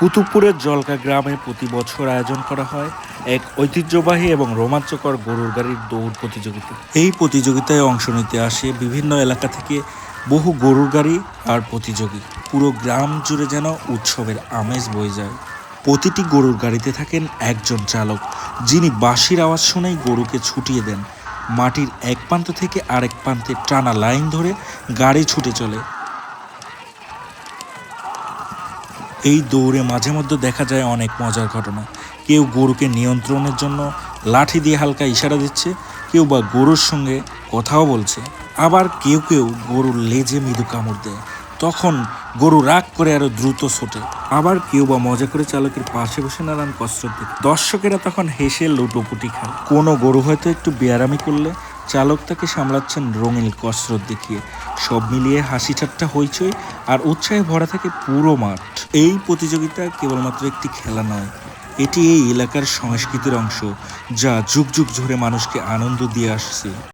কুতুবপুরের জলকা গ্রামে প্রতি বছর আয়োজন করা হয় এক ঐতিহ্যবাহী এবং রোমাঞ্চকর গরুর গাড়ির দৌড় প্রতিযোগিতা। এই প্রতিযোগিতায় অংশ নিতে আসে বিভিন্ন এলাকা থেকে বহু গরুর গাড়ি আর প্রতিযোগী। পুরো গ্রাম জুড়ে যেন উৎসবের আমেজ বয়ে যায়। প্রতিটি গরুর গাড়িতে থাকেন একজন চালক, যিনি বাঁশির আওয়াজ শুনেই গরুকে ছুটিয়ে দেন। মাটির এক প্রান্ত থেকে আরেক প্রান্তে টানা লাইন ধরে গাড়ি ছুটে চলে। এই দৌড়ে মাঝে মধ্যে দেখা যায় অনেক মজার ঘটনা। কেউ গরুকে নিয়ন্ত্রণের জন্য লাঠি দিয়ে হালকা ইশারা দিচ্ছে, কেউ বা গরুর সঙ্গে কথাও বলছে। আবার কেউ কেউ গরুর লেজে মৃদু কামড় দেয়। তখন গরু রাগ করে আরও দ্রুত ছোটে। আবার কেউ বা মজা করে চালকের পাশে বসে নানান কসরত দেখে। দর্শকেরা তখন হেসে লুটোপুটি খায়। কোনো গরু হয়তো একটু বেয়ারামি করলে চালক তাকে সামলাচ্ছেন রঙিন কসরত দেখিয়ে। সব মিলিয়ে হাসি ঠাট্টা হইচই আর উৎসাহে ভরা থাকে পুরো মাঠ। এই প্রতিযোগিতা কেবলমাত্র একটি খেলা নয়, এটি এই এলাকার সংস্কৃতির অংশ যা যুগ যুগ ধরে মানুষকে আনন্দ দিয়ে আসছে।